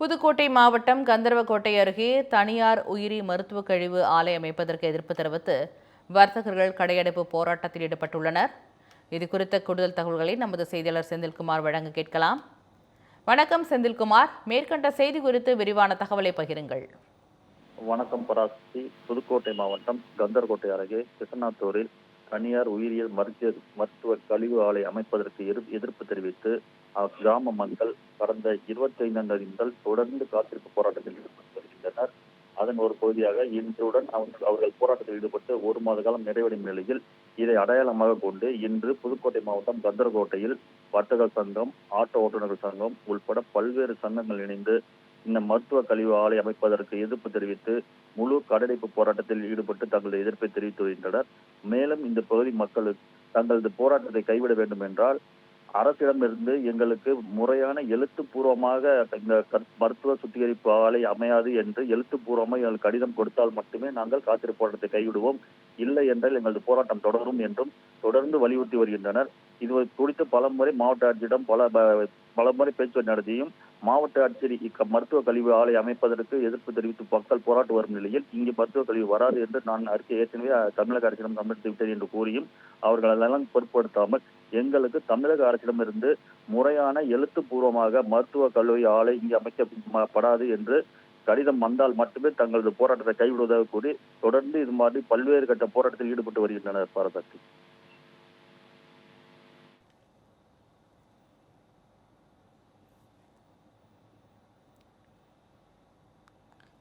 புதுக்கோட்டை மாவட்டம் கந்தர்வக்கோட்டை அருகே தனியார் உயிரி மருத்துவக் கழிவு ஆலை அமைப்பதற்கு எதிர்ப்பு தெரிவித்து வர்த்தகர்கள் கடையடைப்பு போராட்டத்தில் ஈடுபட்டுள்ளனர். இது குறித்த கூடுதல் தகவல்களை நமது செய்தியாளர் செந்தில்குமார் வழங்க கேட்கலாம். வணக்கம் செந்தில்குமார். மேற்கண்ட செய்தி குறித்து விரிவான தகவலை பகிருங்கள். வணக்கம் பராசி புதுக்கோட்டை மாவட்டம் கந்தர்கோட்டை அருகே கிருஷ்ணாத்தூரில் தனியார் உயிரியல் மருத்துவ மருத்துவ கழிவு ஆலை அமைப்பதற்கு எதிர்- எதிர்ப்பு தெரிவித்து அக்கிராம மக்கள் கடந்த இருபத்தி ஐந்தாம் தேதி முதல் தொடர்ந்து காத்திருப்பு போராட்டத்தில் ஈடுபட்டு வருகின்றனர். அதன் ஒரு பகுதியாக இன்றுடன் அவர்கள் அவர்கள் போராட்டத்தில் ஈடுபட்டு ஒரு மாத காலம் நிறைவடையும் நிலையில் இதை அடையாளமாக கொண்டு இன்று புதுக்கோட்டை மாவட்டம் கந்தர்கோட்டையில் வர்த்தக சங்கம் ஆட்டோ ஓட்டுநர்கள் சங்கம் உள்பட பல்வேறு சங்கங்கள் இணைந்து இந்த மருத்துவ கழிவு ஆலை அமைப்பதற்கு எதிர்ப்பு தெரிவித்து முழு கடையடைப்பு போராட்டத்தில் ஈடுபட்டு தங்களது எதிர்ப்பை தெரிவித்து வருகின்றனர் மேலும் இந்த பகுதி மக்களுக்கு தங்களது போராட்டத்தை கைவிட வேண்டும் என்றால் அரசிடமிருந்து எங்களுக்கு முறையான எழுத்துப்பூர்வமாக இந்த கற்- மருத்துவ சுத்திகரிப்பு ஆலை அமையாது என்று எழுத்துப்பூர்வமாக எங்களுக்கு கடிதம் கொடுத்தால் மட்டுமே நாங்கள் காத்திருப்பு போராட்டத்தை கைவிடுவோம். இல்லை என்றால் எங்களது போராட்டம் தொடரும் என்றும் தொடர்ந்து வலியுறுத்தி வருகின்றனர். இது குறித்து பலமுறை மாவட்ட ஆட்சியிடம் பல பல பலமுறை பேச்சுவார்த்தை நடத்தியும் மாவட்ட ஆட்சியர் இக்க மருத்துவ கழிவு ஆலை அமைப்பதற்கு எதிர்ப்பு தெரிவித்து மக்கள் போராட்டு வரும் நிலையில் இங்கு மருத்துவ கழிவு வராது என்று நான் அறிக்கை ஏற்கனவே தமிழக அரசிடம் சமர்ப்பித்து விட்டேன் என்று கூறியும் அவர்கள் அதெல்லாம் பொருட்படுத்தாமல் எங்களுக்கு தமிழக அரசிடமிருந்து முறையான எழுத்துப்பூர்வமாக மருத்துவ கல்லூரி ஆலை இங்கு அமைக்கப்படாது என்று கடிதம் வந்தால் மட்டுமே தங்களது போராட்டத்தை கைவிடுவதாக கூறி தொடர்ந்து இது மாதிரி பல்வேறு கட்ட போராட்டத்தில் ஈடுபட்டு வருகின்றனர் பாரதத்தில்